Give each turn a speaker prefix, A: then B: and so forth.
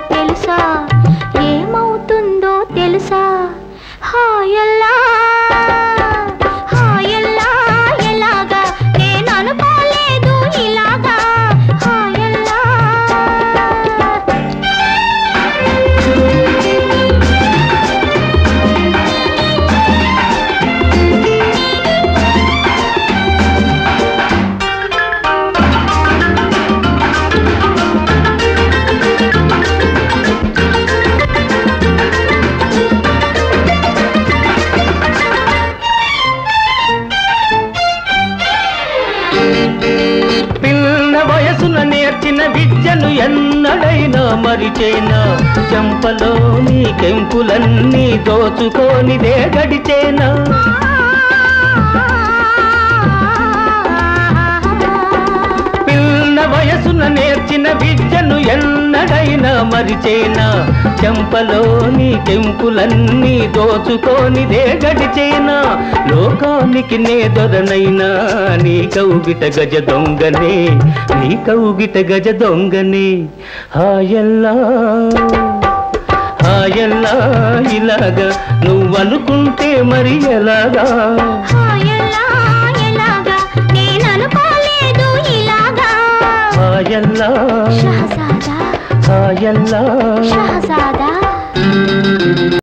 A: que మరిచేనా? చంపలోని కెంపులన్నీ దోచుకోనిదే గడిచేనా ఎన్నడైనా మరిచేనా? చెంపలోని కెంపులన్నీ దోచుకోనిదే గడిచేనా? లోకానికి నే దొరనైనా? నీ కౌగిట గజ దొంగనే నీ కౌగిట గజ దొంగనే. హాయల్లా హాయల్లా ఇలాగా నువ్వనుకుంటే మరి ఎలాగా? హాయల్లా
B: ఎల్లా.